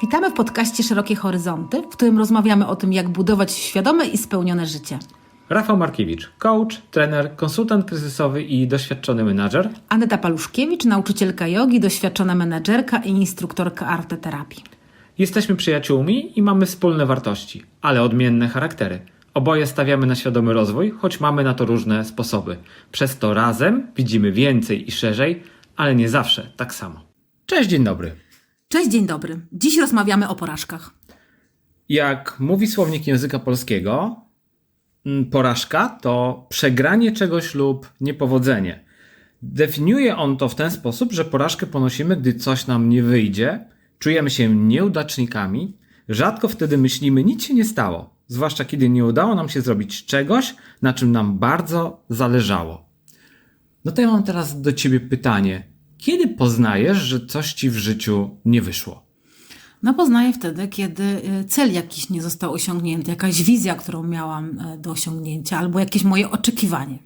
Witamy w podcaście Szerokie Horyzonty, w którym rozmawiamy o tym, jak budować świadome i spełnione życie. Rafał Markiewicz, coach, trener, konsultant kryzysowy i doświadczony menadżer. Aneta Paluszkiewicz, nauczycielka jogi, doświadczona menedżerka i instruktorka arteterapii. Jesteśmy przyjaciółmi i mamy wspólne wartości, ale odmienne charaktery. Oboje stawiamy na świadomy rozwój, choć mamy na to różne sposoby. Przez to razem widzimy więcej i szerzej, ale nie zawsze tak samo. Cześć, dzień dobry. Cześć, dzień dobry. Dziś rozmawiamy o porażkach. Jak mówi słownik języka polskiego, mm, porażka to przegranie czegoś lub niepowodzenie. Definiuje on to w ten sposób, że porażkę ponosimy, gdy coś nam nie wyjdzie, czujemy się nieudacznikami, rzadko wtedy myślimy, nic się nie stało, zwłaszcza kiedy nie udało nam się zrobić czegoś, na czym nam bardzo zależało. No to ja mam teraz do ciebie pytanie. Kiedy poznajesz, że coś ci w życiu nie wyszło? No poznaję wtedy, kiedy y, cel jakiś nie został osiągnięty, jakaś wizja, którą miałam e, do osiągnięcia, albo jakieś moje oczekiwanie.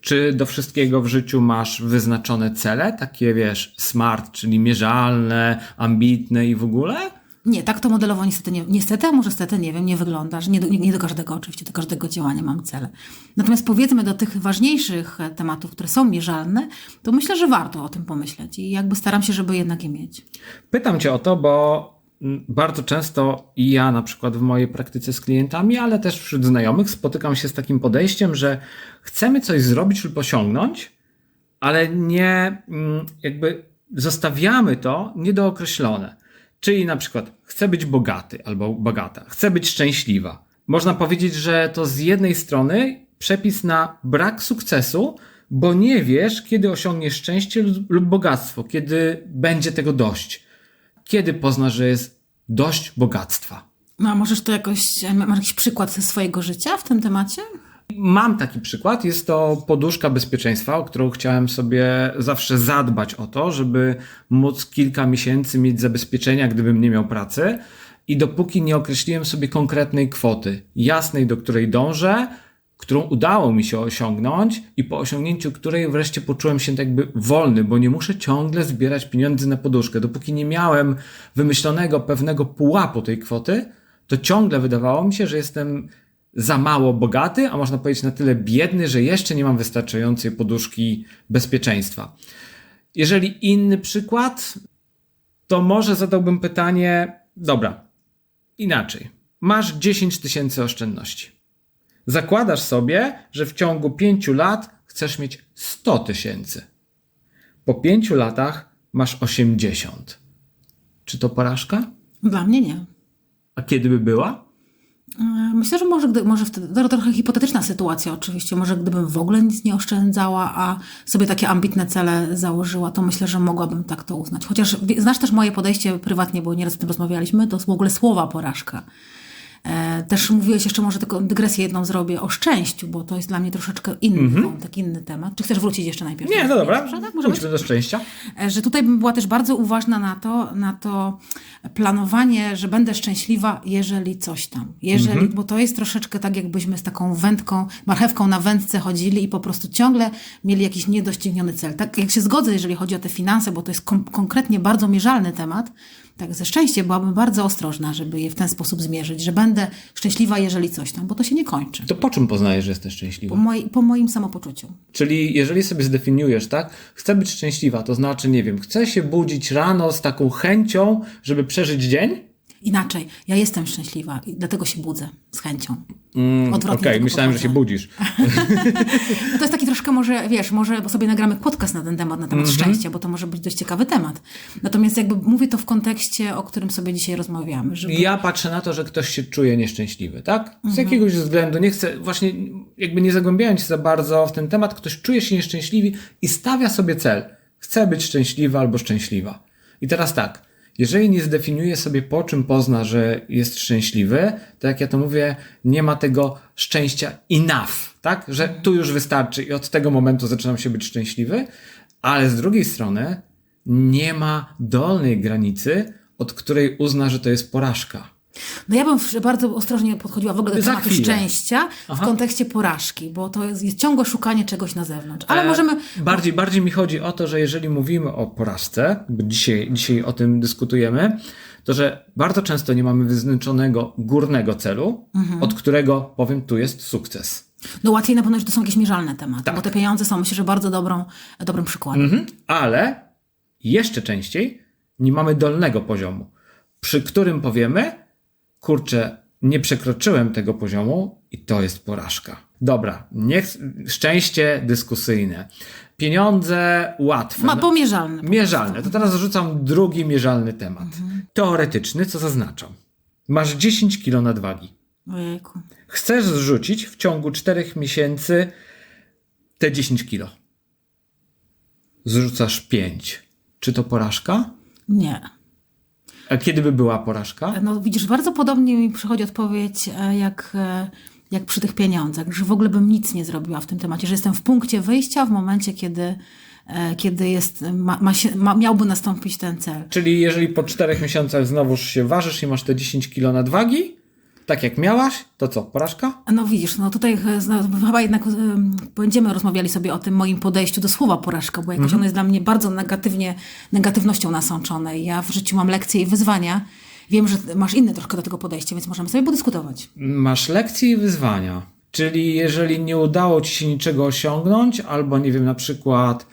Czy do wszystkiego w życiu masz wyznaczone cele, takie wiesz, smart, czyli mierzalne, ambitne i w ogóle? Nie, tak to modelowo niestety, nie, niestety, a może stety, nie wiem, nie wygląda, że nie do, nie, nie do każdego oczywiście, do każdego działania mam cele. Natomiast powiedzmy do tych ważniejszych e, tematów, które są mierzalne, to myślę, że warto o tym pomyśleć i jakby staram się, żeby jednak je mieć. Pytam cię o to, bo mm, bardzo często i ja na przykład w mojej praktyce z klientami, ale też wśród znajomych spotykam się z takim podejściem, że chcemy coś zrobić lub osiągnąć, ale nie mm, jakby zostawiamy to niedookreślone. Czyli na przykład chcę być bogaty albo bogata, chcę być szczęśliwa. Można powiedzieć, że to z jednej strony przepis na brak sukcesu, bo nie wiesz, kiedy osiągniesz szczęście lub- bogactwo, kiedy będzie tego dość. Kiedy poznasz, że jest dość bogactwa. No, a możesz to jakoś, masz jakiś przykład ze swojego życia w tym temacie? Mam taki przykład. Jest to poduszka bezpieczeństwa, o którą chciałem sobie zawsze zadbać o to, żeby móc kilka miesięcy mieć zabezpieczenia, gdybym nie miał pracy. I dopóki nie określiłem sobie konkretnej kwoty, jasnej, do której dążę, którą udało mi się osiągnąć i po osiągnięciu której wreszcie poczułem się tak jakby wolny, bo nie muszę ciągle zbierać pieniędzy na poduszkę. Dopóki nie miałem wymyślonego pewnego pułapu tej kwoty, to ciągle wydawało mi się, że jestem za mało bogaty, a można powiedzieć na tyle biedny, że jeszcze nie mam wystarczającej poduszki bezpieczeństwa. Jeżeli inny przykład, to może zadałbym pytanie, dobra, inaczej. Masz 10 tysięcy oszczędności. Zakładasz sobie, że w ciągu 5 lat chcesz mieć 100 tysięcy. Po 5 latach masz 80. Czy to porażka? Dla mnie nie. A kiedy by była? E, Myślę, że może, gdy, może wtedy, trochę hipotetyczna sytuacja oczywiście, może gdybym w ogóle nic nie oszczędzała, a sobie takie ambitne cele założyła, to myślę, że mogłabym tak to uznać. Chociaż znasz też moje podejście prywatnie, bo nieraz o tym rozmawialiśmy, to w ogóle słowa porażka. E, Też mówiłeś jeszcze, może tylko dygresję jedną zrobię o szczęściu, bo to jest dla mnie troszeczkę inny wątek, inny temat. Czy chcesz wrócić jeszcze najpierw? Nie, no dobra. Tak? Może? Pójdźmy do szczęścia. E, że tutaj bym była też bardzo uważna na to, na to planowanie, że będę szczęśliwa, jeżeli coś tam. Jeżeli, Bo to jest troszeczkę tak, jakbyśmy z taką wędką, marchewką na wędce chodzili i po prostu ciągle mieli jakiś niedościgniony cel. Tak jak się zgodzę, jeżeli chodzi o te finanse, bo to jest konkretnie bardzo mierzalny temat, tak ze szczęściem byłabym bardzo ostrożna, żeby je w ten sposób zmierzyć, że będę szczęśliwa, jeżeli coś tam, bo to się nie kończy. To po czym poznajesz, że jesteś Po, szczęśliwa? moi, po moim samopoczuciu. Czyli jeżeli sobie zdefiniujesz, tak, chcę być szczęśliwa, to znaczy, nie wiem, chcę się budzić rano z taką chęcią, żeby przeżyć dzień? Inaczej, ja jestem szczęśliwa i dlatego się budzę z chęcią. Mm, Okej, tego myślałem, że się budzisz. No to jest taki troszkę może, wiesz, może sobie nagramy podcast na ten temat, na temat szczęścia, bo to może być dość ciekawy temat. Natomiast jakby mówię to w kontekście, o którym sobie dzisiaj rozmawiamy, żeby... Ja patrzę na to, że ktoś się czuje nieszczęśliwy, tak? Z jakiegoś względu, nie chcę, właśnie jakby nie zagłębiając się za bardzo w ten temat, ktoś czuje się nieszczęśliwy i stawia sobie cel. Chcę być szczęśliwy albo szczęśliwa. I teraz tak, jeżeli nie zdefiniuje sobie po czym pozna, że jest szczęśliwy, to jak ja to mówię, nie ma tego szczęścia enough, tak? Że tu już wystarczy i od tego momentu zaczynam się być szczęśliwy, ale z drugiej strony nie ma dolnej granicy, od której uzna, że to jest porażka. No ja bym w- bardzo ostrożnie podchodziła w ogóle do Za tematu chwilę. szczęścia w Aha. kontekście porażki, bo to jest, jest ciągłe szukanie czegoś na zewnątrz. Ale E, możemy... Bardziej, bardziej mi chodzi o to, że jeżeli mówimy o porażce, bo dzisiaj, dzisiaj o tym dyskutujemy, to że bardzo często nie mamy wyznaczonego górnego celu, Mhm. od którego powiem, tu jest sukces. No łatwiej na pewno, że to są jakieś mierzalne tematy, Tak. bo te pieniądze są myślę, że bardzo dobrą, dobrym przykładem. Mhm. Ale jeszcze częściej nie mamy dolnego poziomu, przy którym powiemy, kurczę, nie przekroczyłem tego poziomu i to jest porażka. Dobra, niech szczęście dyskusyjne. Pieniądze łatwe. Ma pomierzalne. Mierzalne. To teraz rzucam drugi mierzalny temat. Teoretyczny, co zaznaczam. Masz 10 kg nadwagi. Ojejku. Chcesz zrzucić w ciągu 4 miesięcy te 10 kg. Zrzucasz 5. Czy to porażka? Nie. Kiedy by była porażka? No widzisz, bardzo podobnie mi przychodzi odpowiedź e, jak, e, jak przy tych pieniądzach, że w ogóle bym nic nie zrobiła w tym temacie, że jestem w punkcie wyjścia w momencie, kiedy, e, kiedy jest, ma, ma się, ma, miałby nastąpić ten cel. Czyli jeżeli po 4 miesiącach znowuż się ważysz i masz te 10 kg nadwagi, tak jak miałaś, to co, porażka? No widzisz, no tutaj e, chyba jednak em, będziemy rozmawiali sobie o tym moim podejściu do słowa porażka, bo jakoś ono jest dla mnie bardzo negatywnie, negatywnością nasączone. Ja w życiu mam lekcje i wyzwania. Wiem, że masz inne troszkę do tego podejście, więc możemy sobie podyskutować. Masz lekcje i wyzwania. Czyli jeżeli nie udało ci się niczego osiągnąć, albo nie wiem, na przykład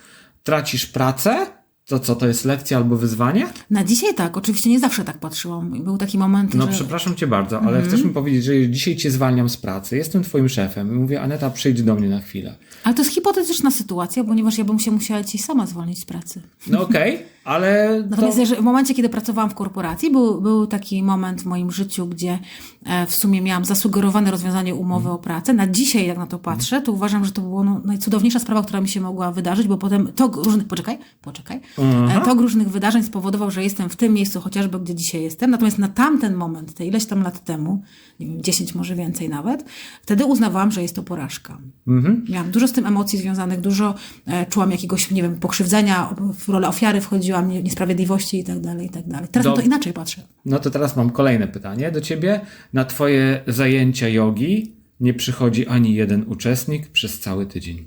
tracisz pracę, to co, to jest lekcja albo wyzwanie? Na dzisiaj tak, oczywiście nie zawsze tak patrzyłam. Był taki moment, No że... przepraszam cię bardzo, ale chcesz mi powiedzieć, że dzisiaj cię zwalniam z pracy, jestem twoim szefem i mówię, Aneta, przyjdź do mnie na chwilę. Ale to jest hipotetyczna sytuacja, ponieważ ja bym się musiała ci sama zwolnić z pracy. No okej, ale to... Natomiast w momencie, kiedy pracowałam w korporacji, był, był taki moment w moim życiu, gdzie e, w sumie miałam zasugerowane rozwiązanie umowy o pracę. Na dzisiaj, jak na to patrzę, to uważam, że to była no, najcudowniejsza sprawa, która mi się mogła wydarzyć, bo potem tok różnych, poczekaj, poczekaj, e, tok różnych wydarzeń spowodował, że jestem w tym miejscu chociażby, gdzie dzisiaj jestem. Natomiast na tamten moment, te ileś tam lat temu, nie wiem, 10 może więcej nawet, wtedy uznawałam, że jest to porażka. Miałam dużo z tym emocji związanych, dużo e, czułam jakiegoś, nie wiem, pokrzywdzenia, w rolę ofiary wchodziłam, nie- niesprawiedliwości i tak dalej, i tak dalej. Teraz na to inaczej patrzę. No to teraz mam kolejne pytanie do ciebie. Na twoje zajęcia jogi nie przychodzi ani jeden uczestnik przez cały tydzień.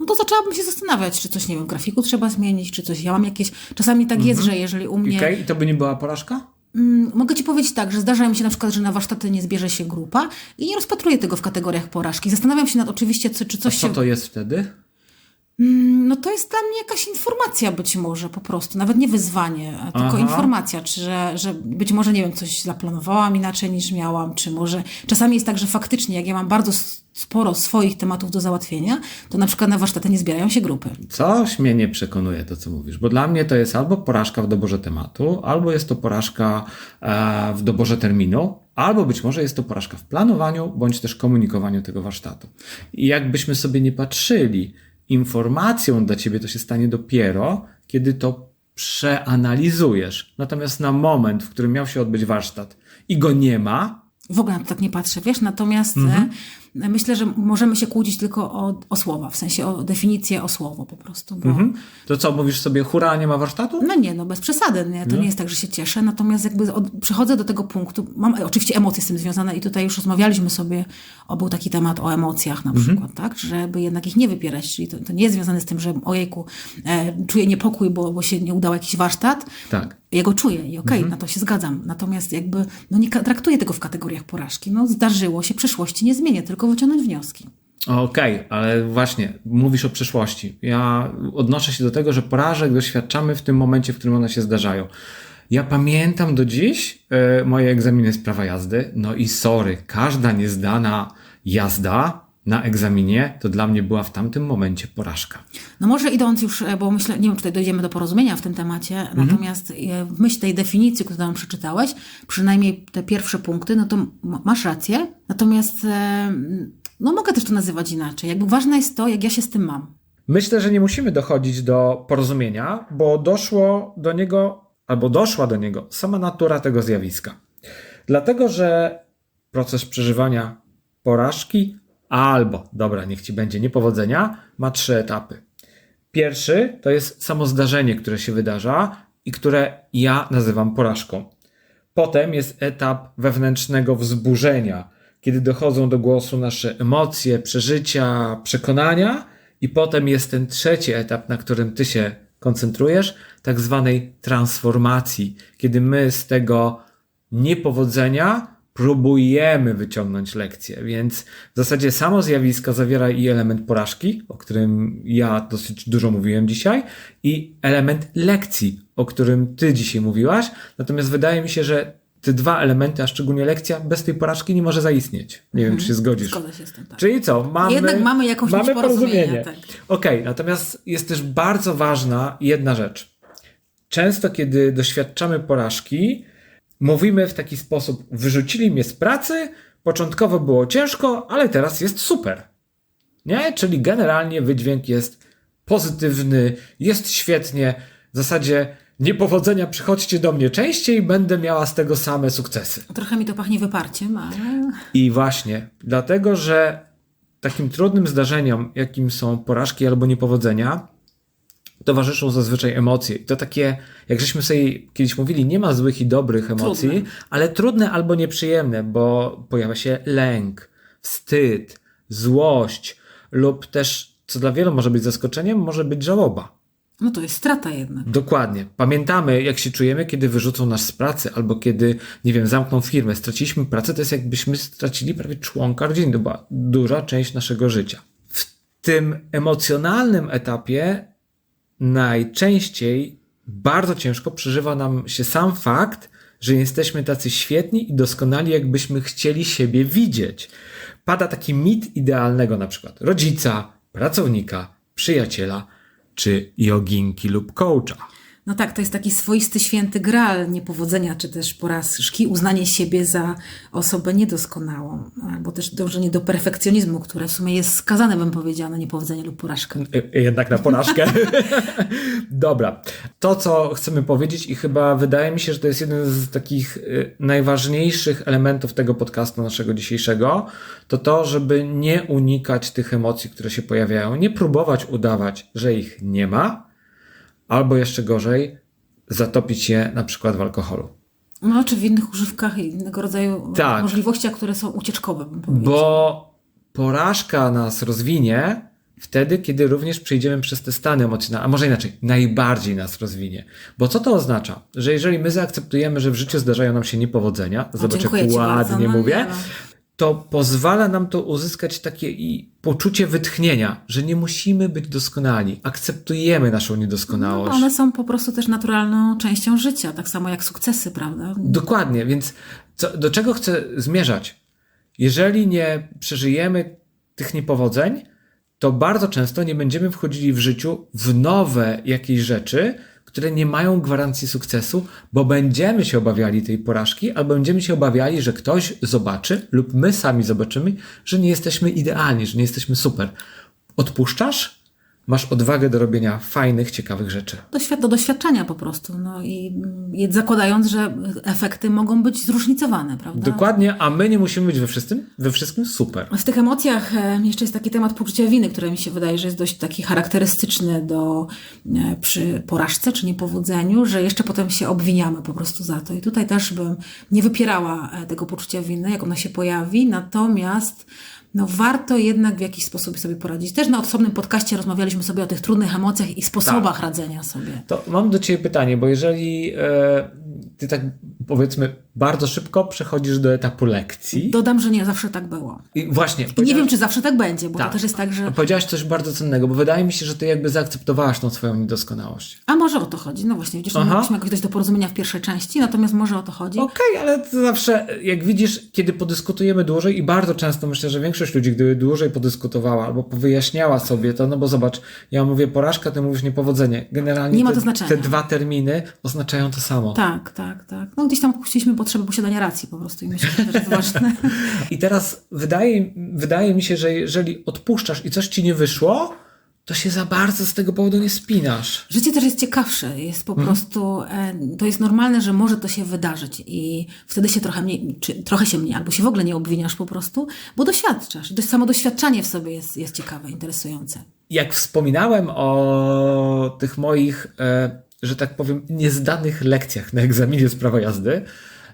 No to zaczęłabym się zastanawiać, czy coś, nie wiem, grafiku trzeba zmienić, czy coś. Ja mam jakieś. Czasami tak jest, że jeżeli u mnie. Okej, i to by nie była porażka? Mm, Mogę ci powiedzieć tak, że zdarza mi się na przykład, że na warsztaty nie zbierze się grupa i nie rozpatruję tego w kategoriach porażki. Zastanawiam się nad oczywiście, co, czy coś Co się. to jest wtedy? No to jest dla mnie jakaś informacja być może po prostu, nawet nie wyzwanie, a tylko Aha. informacja, czy że, że być może, nie wiem, coś zaplanowałam inaczej niż miałam, czy może czasami jest tak, że faktycznie jak ja mam bardzo sporo swoich tematów do załatwienia, to na przykład na warsztaty nie zbierają się grupy. Coś mnie nie przekonuje to, co mówisz, bo dla mnie to jest albo porażka w doborze tematu, albo jest to porażka e, w doborze terminu, albo być może jest to porażka w planowaniu, bądź też komunikowaniu tego warsztatu. I jakbyśmy sobie nie patrzyli, informacją dla ciebie to się stanie dopiero, kiedy to przeanalizujesz. Natomiast na moment, w którym miał się odbyć warsztat i go nie ma, W ogóle na to tak nie patrzę, wiesz, natomiast Mhm. Myślę, że możemy się kłócić tylko o, o słowa, w sensie o definicję, o słowo po prostu, bo mhm, to co, mówisz sobie, hura, nie ma warsztatu? No nie, no bez przesady, nie? No. to nie jest tak, że się cieszę, natomiast jakby od, przychodzę do tego punktu, mam oczywiście emocje z tym związane i tutaj już rozmawialiśmy sobie, o był taki temat o emocjach na Mhm. przykład, tak, żeby jednak ich nie wypierać, czyli to, to nie jest związane z tym, że ojejku, e, czuję niepokój, bo, bo się nie udał jakiś warsztat, Tak. ja go czuję i okej, Mhm. na to się zgadzam. Natomiast jakby, no nie traktuję tego w kategoriach porażki. No zdarzyło się, przyszłości nie zmienię, tylko wyciągnąć wnioski. Okej, ale właśnie mówisz o przyszłości. Ja odnoszę się do tego, że porażek doświadczamy w tym momencie, w którym one się zdarzają. Ja pamiętam do dziś e, moje egzaminy z prawa jazdy. No i sorry, każda niezdana jazda na egzaminie to dla mnie była w tamtym momencie porażka. No może idąc już, e, bo myślę, nie wiem, czy tutaj dojdziemy do porozumienia w tym temacie, Mhm. natomiast e, w myśl tej definicji, którą tam przeczytałeś, przynajmniej te pierwsze punkty, no to masz rację, natomiast e, no mogę też to nazywać inaczej. Jakby ważne jest to, jak ja się z tym mam. Myślę, że nie musimy dochodzić do porozumienia, bo doszło do niego, albo doszła do niego sama natura tego zjawiska. Dlatego, że proces przeżywania porażki albo, dobra, niech ci będzie niepowodzenia, ma trzy etapy. Pierwszy to jest samo zdarzenie, które się wydarza i które ja nazywam porażką. Potem jest etap wewnętrznego wzburzenia, kiedy dochodzą do głosu nasze emocje, przeżycia, przekonania, i potem jest ten trzeci etap, na którym ty się koncentrujesz, tak zwanej transformacji, kiedy my z tego niepowodzenia próbujemy wyciągnąć lekcję, więc w zasadzie samo zjawisko zawiera i element porażki, o którym ja dosyć dużo mówiłem dzisiaj, i element lekcji, o którym ty dzisiaj mówiłaś. Natomiast wydaje mi się, że te dwa elementy, a szczególnie lekcja, bez tej porażki nie może zaistnieć. Nie wiem, czy się zgodzisz. Zgodzę się z tym, tak. Czyli co? Mamy, Jednak mamy jakąś mamy porozumienie. tak. Okej, natomiast jest też bardzo ważna jedna rzecz. Często, kiedy doświadczamy porażki, mówimy w taki sposób: wyrzucili mnie z pracy, początkowo było ciężko, ale teraz jest super. Nie? Czyli generalnie wydźwięk jest pozytywny, jest świetnie. W zasadzie niepowodzenia przychodźcie do mnie częściej, będę miała z tego same sukcesy. Trochę mi to pachnie wyparciem, ale I właśnie, dlatego że takim trudnym zdarzeniom, jakim są porażki albo niepowodzenia, towarzyszą zazwyczaj emocje. I to takie, jak żeśmy sobie kiedyś mówili, nie ma złych i dobrych emocji, Trudne. ale trudne albo nieprzyjemne, bo pojawia się lęk, wstyd, złość lub też, co dla wielu może być zaskoczeniem, może być żałoba. no to jest strata jednak. Dokładnie. Pamiętamy, jak się czujemy, kiedy wyrzucą nas z pracy, albo kiedy, nie wiem, zamkną firmę. Straciliśmy pracę, to jest jakbyśmy stracili prawie członka rodziny. To była duża część naszego życia. W tym emocjonalnym etapie najczęściej bardzo ciężko przeżywa nam się sam fakt, że jesteśmy tacy świetni i doskonali, jakbyśmy chcieli siebie widzieć. Pada taki mit idealnego na przykład rodzica, pracownika, przyjaciela czy joginki lub coacha. No tak, to jest taki swoisty święty graal niepowodzenia, czy też porażki, uznanie siebie za osobę niedoskonałą, albo też dążenie do perfekcjonizmu, które w sumie jest skazane, bym powiedziała, na niepowodzenie lub porażkę. Y- Jednak na porażkę. Dobra. To, co chcemy powiedzieć, i chyba wydaje mi się, że to jest jeden z takich y, najważniejszych elementów tego podcastu naszego dzisiejszego, to to, żeby nie unikać tych emocji, które się pojawiają, nie próbować udawać, że ich nie ma, albo jeszcze gorzej, zatopić je na przykład w alkoholu. No, czy w innych używkach i innego rodzaju Tak. możliwościach, które są ucieczkowe, bym powiedziała. Bo porażka nas rozwinie wtedy, kiedy również przejdziemy przez te stany emocjonalne, a może inaczej, najbardziej nas rozwinie. Bo co to oznacza? Że jeżeli my zaakceptujemy, że w życiu zdarzają nam się niepowodzenia, zobacz jak ładnie bardzo, no mówię, no. To pozwala nam to uzyskać takie i poczucie wytchnienia, że nie musimy być doskonali. Akceptujemy naszą No, niedoskonałość. one są po prostu też naturalną częścią życia, tak samo jak sukcesy, prawda? Dokładnie, więc co, do czego chcę zmierzać? Jeżeli nie przeżyjemy tych niepowodzeń, to bardzo często nie będziemy wchodzili w życiu w nowe jakieś rzeczy, które nie mają gwarancji sukcesu, bo będziemy się obawiali tej porażki, albo będziemy się obawiali, że ktoś zobaczy, lub my sami zobaczymy, że nie jesteśmy idealni, że nie jesteśmy super. Odpuszczasz? Masz odwagę do robienia fajnych, ciekawych rzeczy. Do doświadczenia po prostu. No i zakładając, że efekty mogą być zróżnicowane, prawda? Dokładnie, a my nie musimy być we wszystkim, we wszystkim super. W tych emocjach e, jeszcze jest taki temat poczucia winy, który mi się wydaje, że jest dość taki charakterystyczny do e, przy porażce czy niepowodzeniu, że jeszcze potem się obwiniamy po prostu za to. I tutaj też bym nie wypierała e, tego poczucia winy, jak ona się pojawi, natomiast no warto jednak w jakiś sposób sobie poradzić. Też na osobnym podcaście rozmawialiśmy sobie o tych trudnych emocjach i sposobach radzenia sobie. To mam do Ciebie pytanie, bo jeżeli e, Ty tak powiedzmy bardzo szybko przechodzisz do etapu lekcji. Dodam, że nie zawsze tak było. I właśnie. I nie wiem, czy zawsze tak będzie, bo Tak. to też jest tak, że... Powiedziałaś coś bardzo cennego, bo wydaje mi się, że Ty jakby zaakceptowałaś tą swoją niedoskonałość. A może o to chodzi? No właśnie, widzisz, nie Aha. mogliśmy jakoś dojść do porozumienia w pierwszej części, natomiast może o to chodzi. Okej, ale to zawsze, jak widzisz, kiedy podyskutujemy dłużej i bardzo często myślę, że większość ludzi, gdyby dłużej podyskutowała albo wyjaśniała sobie to, no bo zobacz, ja mówię porażka, ty mówisz niepowodzenie. Generalnie Nie ma te, to znaczenia. te dwa terminy oznaczają to samo. Tak, tak, tak. No gdzieś tam odpuściliśmy potrzebę posiadania racji po prostu i myślę, że to jest ważne. I teraz wydaje, wydaje mi się, że jeżeli odpuszczasz i coś ci nie wyszło, to się za bardzo z tego powodu nie spinasz. Życie też jest ciekawsze, jest po prostu, e, to jest normalne, że może to się wydarzyć i wtedy się trochę mniej, czy trochę się mniej, albo się w ogóle nie obwiniasz po prostu, bo doświadczasz. I to samo doświadczanie w sobie jest, jest ciekawe, interesujące. Jak wspominałem o tych moich, e, że tak powiem, niezdanych lekcjach na egzaminie z prawa jazdy,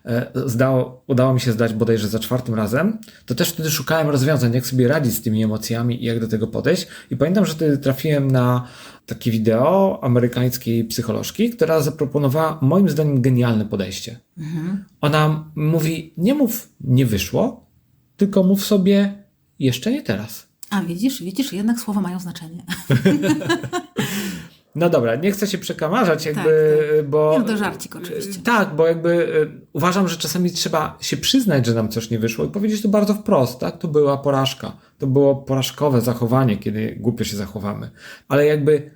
e, zdało, udało mi się zdać bodajże za czwartym razem, to też wtedy szukałem rozwiązań, jak sobie radzić z tymi emocjami i jak do tego podejść. I pamiętam, że wtedy trafiłem na takie wideo amerykańskiej psycholożki, która zaproponowała moim zdaniem genialne podejście. Mhm. Ona mówi, nie mów nie wyszło, tylko mów sobie jeszcze nie teraz. A widzisz, widzisz, jednak słowa mają znaczenie. No dobra, nie chcę się przekamarzać, jakby, tak, tak. bo. Nie, to żarcik oczywiście. Tak, bo jakby y, uważam, że czasami trzeba się przyznać, że nam coś nie wyszło i powiedzieć to bardzo wprost, tak? To była porażka. To było porażkowe zachowanie, kiedy głupio się zachowamy. Ale jakby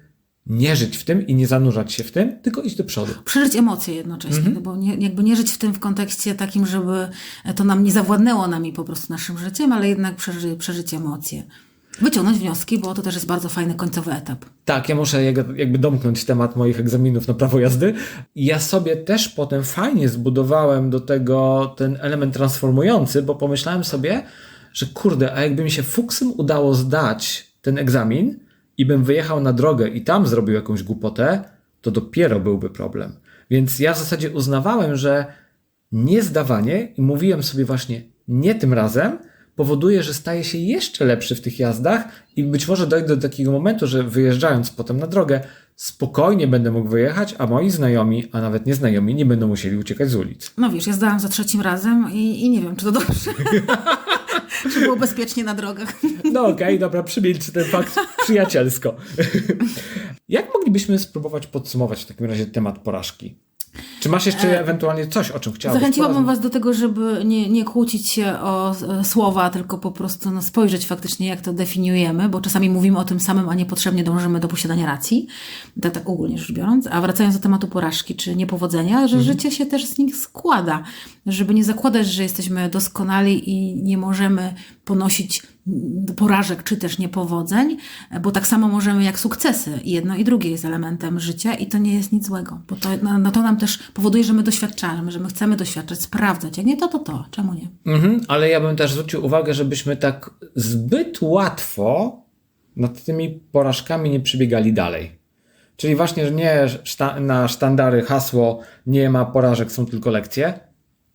nie żyć w tym i nie zanurzać się w tym, tylko iść do przodu. Przeżyć emocje jednocześnie, mhm. no bo nie, jakby nie żyć w tym w kontekście takim, żeby to nam nie zawładnęło nami po prostu naszym życiem, ale jednak przeży, przeżyć emocje wyciągnąć wnioski, bo to też jest bardzo fajny końcowy etap. Tak, ja muszę jakby domknąć temat moich egzaminów na prawo jazdy. Ja sobie też potem fajnie zbudowałem do tego ten element transformujący, bo pomyślałem sobie, że kurde, a jakby mi się fuksem udało zdać ten egzamin i bym wyjechał na drogę i tam zrobił jakąś głupotę, to dopiero byłby problem. Więc ja w zasadzie uznawałem, że nie zdawanie i mówiłem sobie właśnie nie tym razem, powoduje, że staje się jeszcze lepszy w tych jazdach i być może dojdę do takiego momentu, że wyjeżdżając potem na drogę, spokojnie będę mógł wyjechać, a moi znajomi, a nawet nieznajomi, nie będą musieli uciekać z ulic. No wiesz, ja zdałam za trzecim razem i, i nie wiem, czy to dobrze. czy było bezpiecznie na drogach. no okej, okay, dobra, przymilczy ten fakt przyjacielsko. Jak moglibyśmy spróbować podsumować w takim razie temat porażki? Czy masz jeszcze e, ewentualnie coś, o czym chciałabyś Zachęciłabym Was do tego, żeby nie, nie kłócić się o e, słowa, tylko po prostu no, spojrzeć faktycznie, jak to definiujemy, bo czasami mówimy o tym samym, a niepotrzebnie dążymy do posiadania racji, tak, tak ogólnie rzecz biorąc. A wracając do tematu porażki czy niepowodzenia, że mhm. życie się też z nich składa, żeby nie zakładać, że jesteśmy doskonali i nie możemy ponosić porażek czy też niepowodzeń, bo tak samo możemy jak sukcesy. Jedno i drugie jest elementem życia i to nie jest nic złego, bo to, no, no to nam też powoduje, że my doświadczamy, że my chcemy doświadczać, sprawdzać. Jak nie to, to to. Czemu nie? Mhm, ale ja bym też zwrócił uwagę, żebyśmy tak zbyt łatwo nad tymi porażkami nie przybiegali dalej. Czyli właśnie, że nie szta na sztandary hasło nie ma porażek, są tylko lekcje.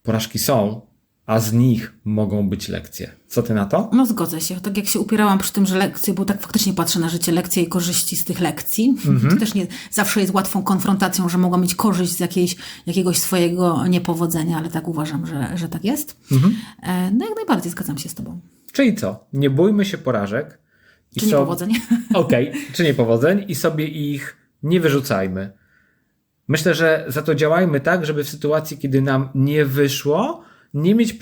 Porażki są, a z nich mogą być lekcje. Co ty na to? No zgodzę się. Tak jak się upierałam przy tym, że lekcje, bo tak faktycznie patrzę na życie lekcje i korzyści z tych lekcji. Mhm. To też nie zawsze jest łatwą konfrontacją, że mogą mieć korzyść z jakiejś, jakiegoś swojego niepowodzenia, ale tak uważam, że, że tak jest. Mhm. E, no jak najbardziej zgadzam się z tobą. Czyli co? Nie bójmy się porażek. Czy so... niepowodzeń. Okej, okay. czy niepowodzeń i sobie ich nie wyrzucajmy. Myślę, że za to działajmy tak, żeby w sytuacji, kiedy nam nie wyszło, nie mieć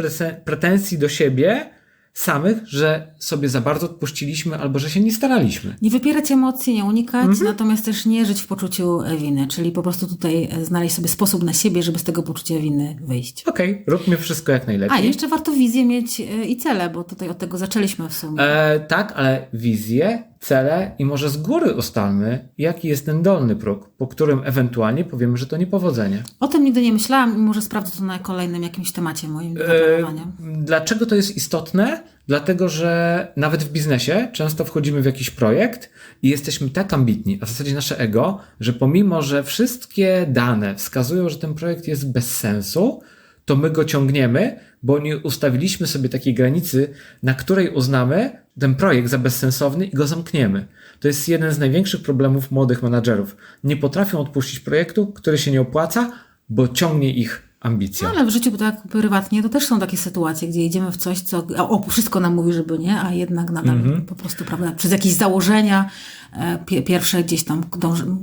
pretensji do siebie samych, że sobie za bardzo odpuściliśmy albo że się nie staraliśmy. Nie wypierać emocji, nie unikać, mhm. natomiast też nie żyć w poczuciu winy, czyli po prostu tutaj znaleźć sobie sposób na siebie, żeby z tego poczucia winy wyjść. Okej, okay, róbmy wszystko jak najlepiej. A, jeszcze warto wizję mieć e, i cele, bo tutaj od tego zaczęliśmy w sumie. E, tak, ale wizję, cele i może z góry ustalmy, jaki jest ten dolny próg, po którym ewentualnie powiemy, że to niepowodzenie. O tym nigdy nie myślałam i może sprawdzę to na kolejnym jakimś temacie moim do e, Dlaczego to jest istotne? Dlatego, że nawet w biznesie często wchodzimy w jakiś projekt i jesteśmy tak ambitni, a w zasadzie nasze ego, że pomimo, że wszystkie dane wskazują, że ten projekt jest bez sensu, to my go ciągniemy, bo nie ustawiliśmy sobie takiej granicy, na której uznamy ten projekt za bezsensowny i go zamkniemy. To jest jeden z największych problemów młodych menadżerów. Nie potrafią odpuścić projektu, który się nie opłaca, bo ciągnie ich ambicja. No, ale w życiu tak prywatnie to też są takie sytuacje, gdzie idziemy w coś, co o, wszystko nam mówi, żeby nie, a jednak nadal mm -hmm. po prostu, prawda, przez jakieś założenia e, pierwsze gdzieś tam dążymy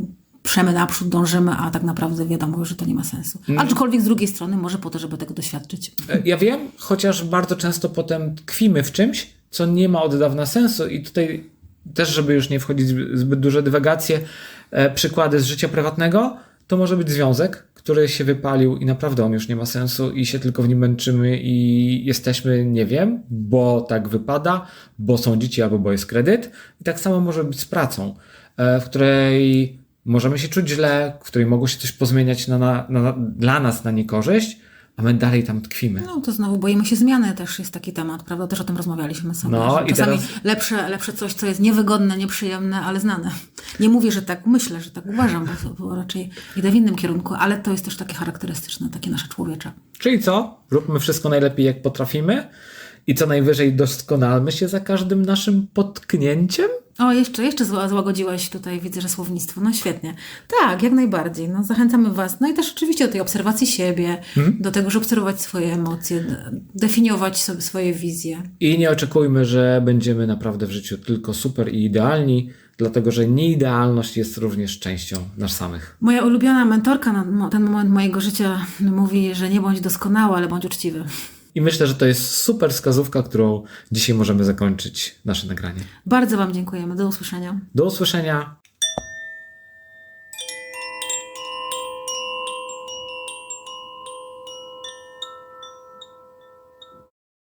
przemy naprzód, dążymy, a tak naprawdę wiadomo, że to nie ma sensu. Mm. Aczkolwiek z drugiej strony może po to, żeby tego doświadczyć. E, ja wiem, chociaż bardzo często potem tkwimy w czymś, co nie ma od dawna sensu i tutaj też, żeby już nie wchodzić w zbyt duże dywagacje, e, przykłady z życia prywatnego, to może być związek, który się wypalił i naprawdę on już nie ma sensu i się tylko w nim męczymy i jesteśmy, nie wiem, bo tak wypada, bo są dzieci albo bo jest kredyt. I tak samo może być z pracą, e, w której możemy się czuć źle, w której mogło się coś pozmieniać na, na, na, dla nas na niekorzyść, a my dalej tam tkwimy. No to znowu boimy się zmiany, też jest taki temat, prawda? Też o tym rozmawialiśmy sobie. No, i czasami teraz- lepsze, lepsze coś, co jest niewygodne, nieprzyjemne, ale znane. Nie mówię, że tak myślę, że tak uważam, bo, bo raczej idę w innym kierunku, ale to jest też takie charakterystyczne, takie nasze człowiecze. Czyli co? Róbmy wszystko najlepiej, jak potrafimy i co najwyżej doskonalmy się za każdym naszym potknięciem? O, jeszcze, jeszcze zła- złagodziłeś tutaj, widzę, że słownictwo. No świetnie. Tak, jak najbardziej. No, zachęcamy Was. No i też oczywiście do tej obserwacji siebie, do tego, żeby obserwować swoje emocje, definiować sobie swoje wizje. I nie oczekujmy, że będziemy naprawdę w życiu tylko super i idealni, dlatego że nieidealność jest również częścią nas samych. Moja ulubiona mentorka na ten moment mojego życia mówi, że nie bądź doskonały, ale bądź uczciwy. I myślę, że to jest super wskazówka, którą dzisiaj możemy zakończyć nasze nagranie. Bardzo Wam dziękujemy. Do usłyszenia. Do usłyszenia.